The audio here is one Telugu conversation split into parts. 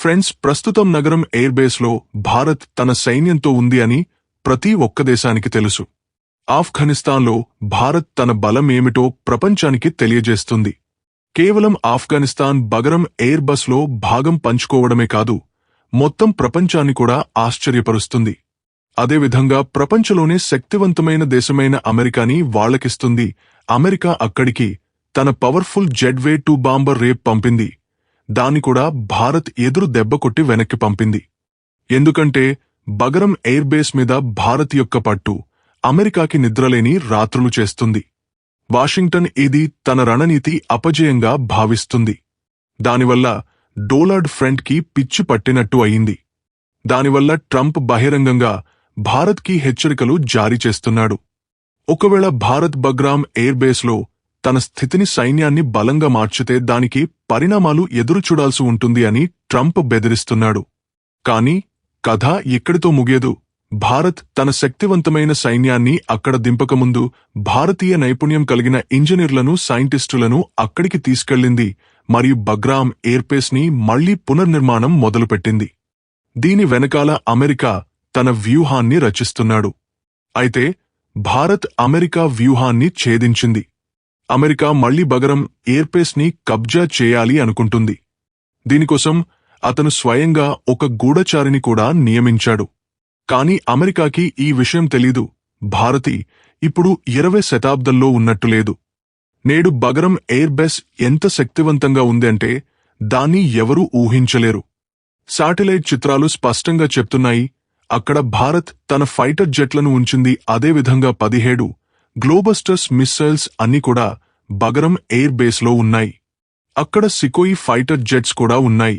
ఫ్రెండ్స్ ప్రస్తుతం నగరం ఎయిర్బేస్లో భారత్ తన సైన్యంతో ఉంది అని ప్రతి ఒక్క దేశానికి తెలుసు. ఆఫ్ఘనిస్తాన్లో భారత్ తన బలం ఏమిటో ప్రపంచానికి తెలియజేస్తుంది. కేవలం ఆఫ్ఘనిస్తాన్ బగరం ఎయిర్ బస్లో భాగం పంచుకోవడమే కాదు మొత్తం ప్రపంచాన్ని కూడా ఆశ్చర్యపరుస్తుంది. అదేవిధంగా ప్రపంచంలోనే శక్తివంతమైన దేశమైన అమెరికాని వాళ్ళకిస్తుంది అమెరికా అక్కడికి తన పవర్ఫుల్ జెడ్వే టూ బాంబర్ రేప్ పంపింది. దాన్ని కూడా భారత్ ఎదురు దెబ్బకొట్టి వెనక్కి పంపింది. ఎందుకంటే బగరం ఎయిర్ బేస్ మీద భారత్ యొక్క పట్టు అమెరికాకి నిద్రలేని రాత్రులు చేస్తుంది. వాషింగ్టన్ ఇది తన రణనీతి అపజయంగా భావిస్తుంది. దానివల్ల డోలార్డ్ ఫ్రంట్కి పిచ్చి పట్టినట్టు అయింది. దానివల్ల ట్రంప్ బహిరంగంగా భారత్కి హెచ్చరికలు జారీ చేస్తున్నాడు. ఒకవేళ భారత్ బగ్రామ్ ఎయిర్ బేస్లో తన స్థితిని సైన్యాన్ని బలంగా మార్చితే దానికి పరిణామాలు ఎదురుచూడాల్సి ఉంటుంది అని ట్రంప్ బెదిరిస్తున్నాడు. కాని కథ ఇక్కడితో ముగియదు. భారత్ తన శక్తివంతమైన సైన్యాన్ని అక్కడ దింపకముందు భారతీయ నైపుణ్యం కలిగిన ఇంజనీర్లను సైంటిస్టులను అక్కడికి తీసుకెళ్ళింది మరియు బగ్రామ్ ఎయిర్పేస్ని మళ్ళీ పునర్నిర్మాణం మొదలుపెట్టింది. దీని వెనకాల అమెరికా తన వ్యూహాన్ని రచిస్తున్నాడు. అయితే భారత్ అమెరికా వ్యూహాన్ని ఛేదించింది. అమెరికా మళ్ళీ బగరం ఎయిర్పేస్ని కబ్జా చేయాలి అనుకుంటుంది. దీనికోసం అతను స్వయంగా ఒక గూఢచారిని కూడా నియమించాడు. కాని అమెరికాకి ఈ విషయం తెలీదు. భారతి ఇప్పుడు ఇరవై శతాబ్దంలో ఉన్నట్టు లేదు. నేడు బగరం ఎయిర్బేస్ ఎంత శక్తివంతంగా ఉందంటే దాన్ని ఎవరూ ఊహించలేరు. శాటిలైట్ చిత్రాలు స్పష్టంగా చెప్తున్నాయి. అక్కడ భారత్ తన ఫైటర్ జెట్లను ఉంచింది అదేవిధంగా పదిహేడు గ్లోబస్టర్స్ మిస్సైల్స్ అన్ని కూడా బగరం ఎయిర్ బేస్లో ఉన్నాయి. అక్కడ సికోయి ఫైటర్ జెట్స్ కూడా ఉన్నాయి.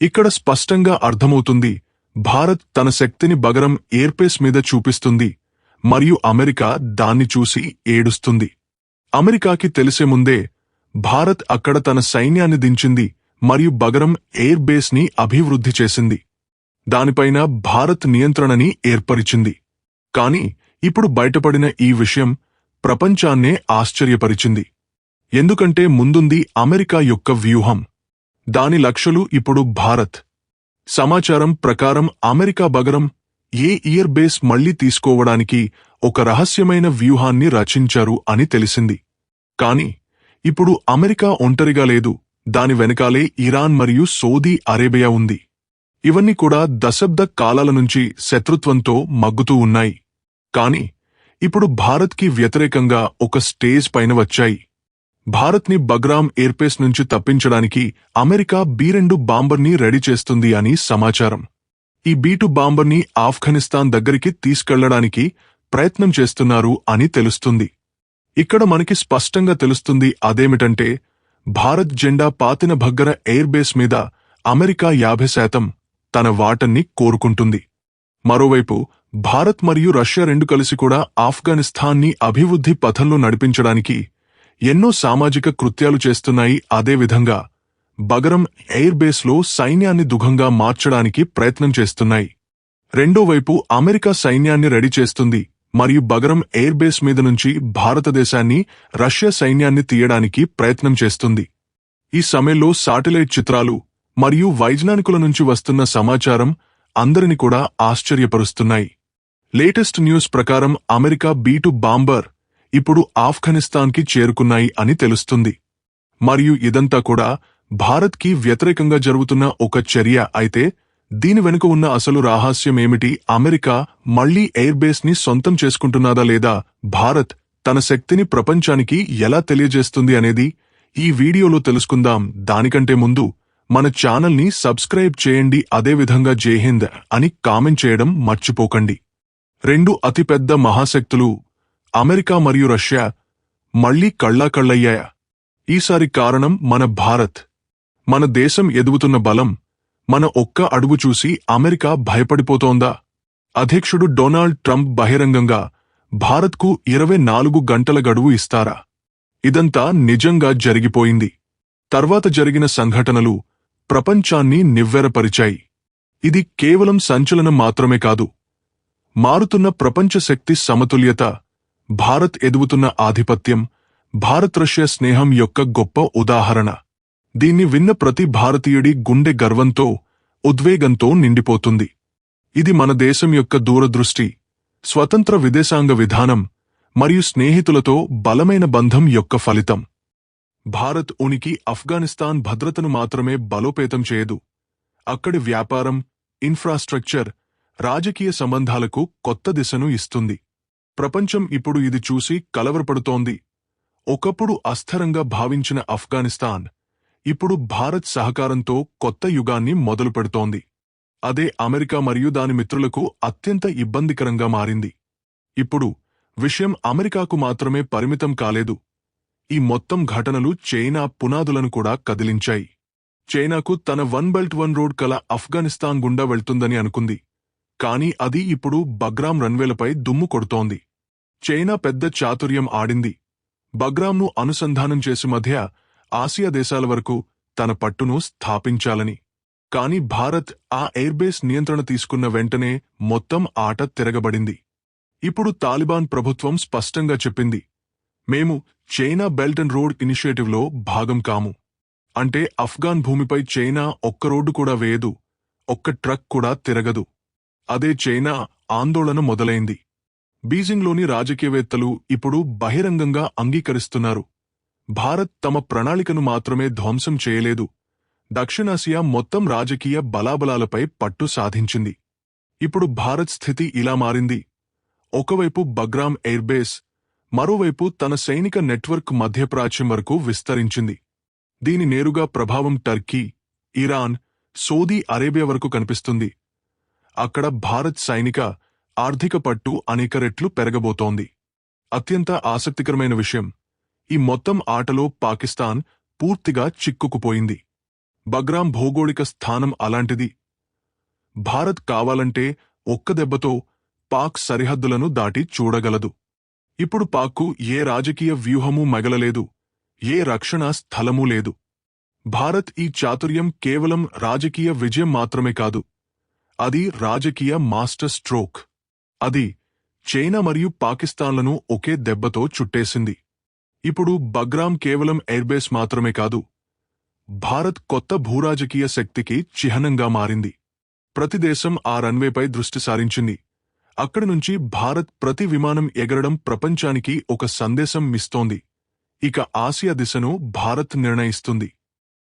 ఇక్కడ స్పష్టంగా అర్థమవుతుంది భారత్ తన శక్తిని బగరం ఎయిర్పేస్ మీద చూపిస్తుంది మరియు అమెరికా దాన్ని చూసి ఏడుస్తుంది. అమెరికాకి తెలిసే ముందే భారత్ అక్కడ తన సైన్యాన్ని దించింది మరియు బగరం ఎయిర్ బేస్ని అభివృద్ధి చేసింది. దానిపైన భారత్ నియంత్రణని ఏర్పరిచింది. కాని ఇప్పుడు బయటపడిన ఈ విషయం ప్రపంచాన్నే ఆశ్చర్యపరిచింది. ఎందుకంటే ముందుంది అమెరికా యొక్క వ్యూహం. దాని లక్షలు ఇప్పుడు భారత్. సమాచారం ప్రకారం అమెరికా బగరం ఏ ఇయర్ బేస్ మళ్ళీ తీసుకోవడానికి ఒక రహస్యమైన వ్యూహాన్ని రచించారు అని తెలిసింది. కాని ఇప్పుడు అమెరికా ఒంటరిగా లేదు. దాని వెనకాలే ఇరాన్ మరియు సౌదీ అరేబియా ఉంది. ఇవన్నీ కూడా దశాబ్ద కాలాల నుంచి శత్రుత్వంతో మగ్గుతూ ఉన్నాయి. కాని ఇప్పుడు భారత్కి వ్యతిరేకంగా ఒక స్టేజ్ పైన వచ్చాయి. భారత్ని బగ్రామ్ ఎయిర్పేస్ నుంచి తప్పించడానికి అమెరికా బీ రెండు బాంబర్ని రెడీ చేస్తుంది అని సమాచారం. ఈ బీటు బాంబర్ని ఆఫ్ఘనిస్తాన్ దగ్గరికి తీసుకెళ్ళడానికి ప్రయత్నం చేస్తున్నారు అని తెలుస్తుంది. ఇక్కడ మనకి స్పష్టంగా తెలుస్తుంది అదేమిటంటే భారత్ జెండా పాతిన భగ్గర ఎయిర్ బేస్ మీద అమెరికా యాభై శాతం తన వాటన్ని కోరుకుంటుంది. మరోవైపు భారత్ మరియు రష్యా రెండు కలిసి కూడా ఆఫ్ఘనిస్తాన్ని అభివృద్ధి పథంలో నడిపించడానికి ఎన్నో సామాజిక కృత్యాలు చేస్తున్నాయి. అదేవిధంగా బగరం ఎయిర్ బేస్లో సైన్యాన్ని దుఃఖంగా మార్చడానికి ప్రయత్నం చేస్తున్నాయి. రెండో వైపు అమెరికా సైన్యాన్ని రెడీ చేస్తుంది. మరియు బగరం ఎయిర్ బేస్ మీద నుంచి భారతదేశాన్ని రష్యా సైన్యాన్ని తీయడానికి ప్రయత్నం చేస్తుంది. ఈ సమయంలో శాటిలైట్ చిత్రాలు మరియు వైజ్ఞానికుల నుంచి వస్తున్న సమాచారం అందరిని కూడా ఆశ్చర్యపరుస్తున్నాయి. లేటెస్ట్ న్యూస్ ప్రకారం అమెరికా బీటు బాంబర్ ఇప్పుడు ఆఫ్ఘనిస్తాన్కి చేరుకున్నాయి అని తెలుస్తుంది. మరియు ఇదంతా కూడా భారత్కి వ్యతిరేకంగా జరుగుతున్న ఒక చర్య అయితే దీని వెనుక ఉన్న అసలు రహస్యం ఏమిటి? అమెరికా మళ్ళీ ఎయిర్ బేస్ని సొంతం చేసుకుంటున్నదా లేదా? భారత్ తన శక్తిని ప్రపంచానికి ఎలా తెలియజేస్తుంది అనేది ఈ వీడియోలో తెలుసుకుందాం. దానికంటే ముందు మన ఛానల్ని సబ్స్క్రైబ్ చేయండి అదేవిధంగా జేహింద్ అని కామెంట్ చేయడం మర్చిపోకండి. రెండు అతిపెద్ద మహాశక్తులు అమెరికా మరియు రష్యా మళ్ళీ కళ్ళాకళ్ళయ్యాయా? ఈసారి కారణం మన భారత్. మన దేశం ఎదుగుతున్న బలం మన ఒక్క అడుగు చూసి అమెరికా భయపడిపోతోందా? అధ్యక్షుడు డొనాల్డ్ ట్రంప్ బహిరంగంగా భారత్కు ఇరవై నాలుగు గంటల గడువు ఇస్తారా? ఇదంతా నిజంగా జరిగిపోయింది. తర్వాత జరిగిన సంఘటనలు ప్రపంచాన్ని నివ్వెరపరిచాయి. ఇది కేవలం సంచలనం మాత్రమే కాదు. మారుతున్న ప్రపంచ శక్తి సమతుల్యత భారత్ ఎదుగుతున్న ఆధిపత్యం భారత్ రష్యా స్నేహం యొక్క గొప్ప ఉదాహరణ. దీన్ని విన్న ప్రతి భారతీయుడి గుండె గర్వంతో ఉద్వేగంతో నిండిపోతుంది. ఇది మన దేశం యొక్క దూరదృష్టి స్వతంత్ర విదేశాంగ విధానం మరియు స్నేహితులతో బలమైన బంధం యొక్క ఫలితం. భారత్ ఉనికి ఆఫ్ఘనిస్తాన్ భద్రతను మాత్రమే బలోపేతం చేయదు. అక్కడి వ్యాపారం ఇన్ఫ్రాస్ట్రక్చర్ రాజకీయ సంబంధాలకు కొత్త దిశను ఇస్తుంది. ప్రపంచం ఇప్పుడు ఇది చూసి కలవరపడుతోంది. ఒకప్పుడు అస్థిరంగా భావించిన ఆఫ్ఘనిస్తాన్ ఇప్పుడు భారత్ సహకారంతో కొత్త యుగాన్ని మొదలుపెడుతోంది. అదే అమెరికా మరియు దాని మిత్రులకు అత్యంత ఇబ్బందికరంగా మారింది. ఇప్పుడు విషయం అమెరికాకు మాత్రమే పరిమితం కాలేదు. ఈ మొత్తం ఘటనలు చైనా పునాదులను కూడా కదిలించాయి. చైనాకు తన వన్ బెల్ట్ వన్ రోడ్ కల ఆఫ్ఘనిస్తాన్ గుండా వెళ్తుందని అనుకుంది. కానీ అది ఇప్పుడు బగ్రామ్ రన్వేలపై దుమ్ము కొడుతోంది. చైనా పెద్ద చాతుర్యం ఆడింది. బగ్రామ్ను అనుసంధానం చేసి మధ్య ఆసియా దేశాల వరకు తన పట్టును స్థాపించాలని. కాని భారత్ ఆ ఎయిర్బేస్ నియంత్రణ తీసుకున్న వెంటనే మొత్తం ఆట తిరగబడింది. ఇప్పుడు తాలిబాన్ ప్రభుత్వం స్పష్టంగా చెప్పింది. మేము చైనా బెల్ట్ అండ్ రోడ్ ఇనిషియేటివ్లో భాగం కాము. అంటే అఫ్ఘాన్ భూమిపై చైనా ఒక్క రోడ్డు కూడా వేయదు ఒక్క ట్రక్ కూడా తిరగదు. అదే చైనా ఆందోళన మొదలైంది. బీజింగ్లోని రాజకీయవేత్తలు ఇప్పుడు బహిరంగంగా అంగీకరిస్తున్నారు. భారత్ తమ ప్రణాళికను మాత్రమే ధ్వంసం చేయలేదు. దక్షిణాసియా మొత్తం రాజకీయ బలాబలాలపై పట్టు సాధించింది. ఇప్పుడు భారత్ స్థితి ఇలా మారింది. ఒకవైపు బగ్రామ్ ఎయిర్బేస్ మరోవైపు తన సైనిక నెట్వర్క్ మధ్యప్రాచ్యం వరకు విస్తరించింది. దీని నేరుగా ప్రభావం టర్కీ ఇరాన్ సౌదీ అరేబియా వరకు కనిపిస్తుంది. అక్కడ భారత్ సైనిక ఆర్థిక పట్టు అనేక రెట్లు పెరగబోతోంది. అత్యంత ఆసక్తికరమైన విషయం ఈ మొత్తం ఆటలో పాకిస్తాన్ పూర్తిగా చిక్కుకుపోయింది. బగ్రాం భౌగోళిక స్థానం అలాంటిది. భారత్ కావాలంటే ఒక్క దెబ్బతో పాక్ సరిహద్దులను దాటి చూడగలదు. ఇప్పుడు పాక్కు ఏ రాజకీయ వ్యూహమూ మగలలేదు ఏ రక్షణ స్థలమూ లేదు. భారత్ ఈ చాతుర్యం కేవలం రాజకీయ విజయం మాత్రమే కాదు అది రాజకీయ మాస్టర్ స్ట్రోక్. అది చైనా మరియు పాకిస్తాన్లను ఒకే దెబ్బతో చుట్టేసింది. ఇప్పుడు బగ్రామ్ కేవలం ఎయిర్బేస్ మాత్రమే కాదు భారత్ కొత్త భూరాజకీయ శక్తికి చిహ్నంగా మారింది. ప్రతి దేశం ఆ రన్వేపై దృష్టి సారించింది. అక్కడి నుంచి భారత్ ప్రతి విమానం ఎగరడం ప్రపంచానికి ఒక సందేశం మిస్తోంది ఇక ఆసియా దిశను భారత్ నిర్ణయిస్తుంది.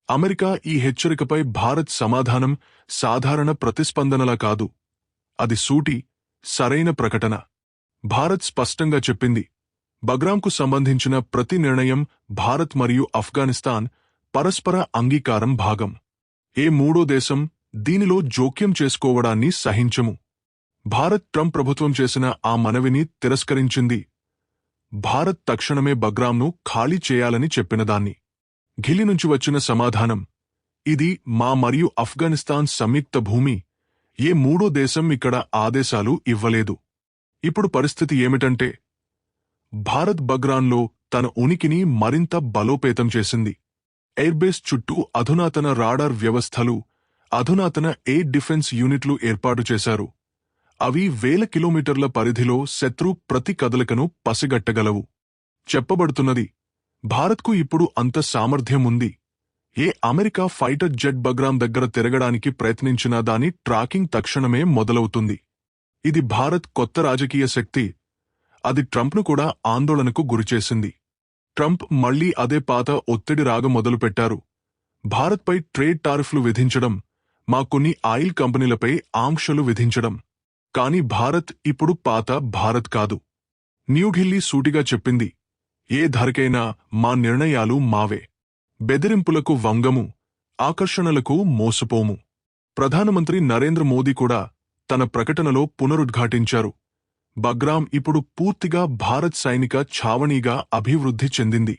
అమెరికా ఈ హెచ్చరికపై భారత్ సమాధానం సాధారణ ప్రతిస్పందనలా కాదు. అది సూటి సరైన ప్రకటన. భారత్ స్పష్టంగా చెప్పింది. బగ్రాంకు సంబంధించిన ప్రతి నిర్ణయం భారత్ మరియు ఆఫ్ఘనిస్తాన్ పరస్పర అంగీకారం భాగం. ఏ మూడో దేశం దీనిలో జోక్యం చేసుకోవడాన్ని సహించము. భారత్ ట్రంప్ ప్రభుత్వం చేసిన ఆ మనవిని తిరస్కరించింది. భారత్ తక్షణమే బగ్రామ్ను ఖాళీ చేయాలని చెప్పినదాన్ని ఘిలి నుంచి వచ్చిన సమాధానం ఇది మా మరియు ఆఫ్ఘనిస్తాన్ సంయుక్త భూమి ఏ మూడో దేశం ఇక్కడ ఆదేశాలు ఇవ్వలేదు. ఇప్పుడు పరిస్థితి ఏమిటంటే భారత్ బగ్రాన్లో తన ఉనికిని మరింత బలోపేతం చేసింది. ఎయిర్బేస్ చుట్టూ అధునాతన రాడార్ వ్యవస్థలు అధునాతన ఎయిర్ డిఫెన్స్ యూనిట్లు ఏర్పాటు చేశారు. అవి వేల కిలోమీటర్ల పరిధిలో శత్రు ప్రతి కదలికను పసిగట్టగలవు. చెప్పబడుతున్నది భారత్కు ఇప్పుడు అంత సామర్థ్యం ఉంది ఏ అమెరికా ఫైటర్ జెట్ బగ్రామ్ దగ్గర తిరగడానికి ప్రయత్నించినా దాని ట్రాకింగ్ తక్షణమే మొదలవుతుంది. ఇది భారత్ కొత్త రాజకీయ శక్తి. అది ట్రంప్ను కూడా ఆందోళనకు గురిచేసింది. ట్రంప్ మళ్ళీ అదే పాత ఒత్తిడి రాగ మొదలుపెట్టారు. భారత్పై ట్రేడ్ టారిఫ్లు విధించడం మా కొన్ని ఆయిల్ కంపెనీలపై ఆంక్షలు విధించడం. కాని భారత్ ఇప్పుడు పాత భారత్ కాదు. న్యూఢిల్లీ సూటిగా చెప్పింది ఏ ధరకైనా మా నిర్ణయాలు మావే. బెదిరింపులకు వంగము ఆకర్షణలకు మోసపోము. ప్రధానమంత్రి నరేంద్ర మోదీ కూడా తన ప్రకటనలో పునరుద్ఘాటించారు. బగ్రామ్ ఇప్పుడు పూర్తిగా భారత్ సైనిక ఛావణీగా అభివృద్ధి చెందింది.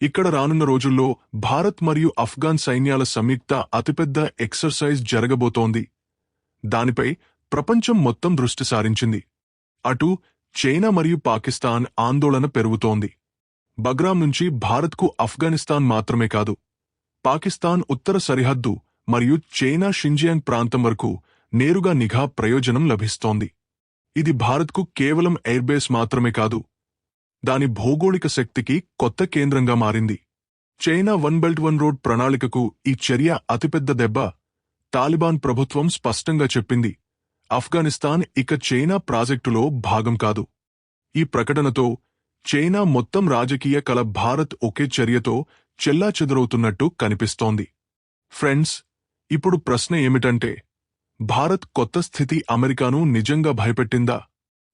ఇక్కడ రానున్న రోజుల్లో భారత్ మరియు ఆఫ్ఘాన్ సైన్యాల సంయుక్త అతిపెద్ద ఎక్సర్సైజ్ జరగబోతోంది. దానిపై ప్రపంచం మొత్తం దృష్టి సారించింది. అటు చైనా మరియు పాకిస్తాన్ ఆందోళన పెరుగుతోంది. బగ్రామ్ నుంచి భారత్కు ఆఫ్ఘనిస్తాన్ మాత్రమే కాదు పాకిస్తాన్ ఉత్తర సరిహద్దు మరియు చైనా షింజియాంగ్ ప్రాంతం వరకు నేరుగా నిఘా ప్రయోజనం లభిస్తోంది. ఇది భారత్కు కేవలం ఎయిర్బేస్ మాత్రమే కాదు దాని భౌగోళిక శక్తికి కొత్త కేంద్రంగా మారింది. China one belt one road ప్రణాళికకు ఈ చర్య అతిపెద్ద దెబ్బ తాలిబాన్ ప్రభుత్వం స్పష్టంగా చెప్పింది. ఆఫ్ఘనిస్తాన్ ఇక చైనా ప్రాజెక్టులో భాగం కాదు. ఈ ప్రకటనతో చైనా మొత్తం రాజకీయ కల భారత్ ఒకే చర్యతో చెల్లాచెదురవుతున్నట్టు కనిపిస్తోంది. ఫ్రెండ్స్ ఇప్పుడు ప్రశ్న ఏమిటంటే భారత్ కొత్త స్థితి అమెరికాను నిజంగా భయపెట్టిందా?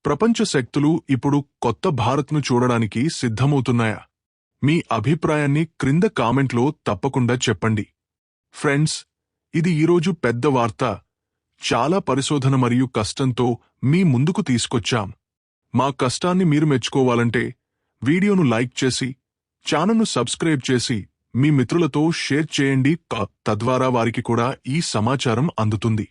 ప్రపంచ శక్తులు ఇప్పుడు కొత్త భారత్ను చూడడానికి సిద్ధమవుతున్నాయా? మీ అభిప్రాయాన్ని క్రింద కామెంట్లో తప్పకుండా చెప్పండి. ఫ్రెండ్స్ ఇది ఈరోజు పెద్ద వార్త. చాలా పరిశోధన మరియు కష్టంతో మీ ముందుకు తీసుకొచ్చాం. మా కష్టాన్ని మీరు మెచ్చుకోవాలంటే వీడియోను లైక్ చేసి ఛానల్ను సబ్స్క్రైబ్ చేసి మీ మిత్రులతో షేర్ చేయండి. తద్వారా వారికి కూడా ఈ సమాచారం అందుతుంది.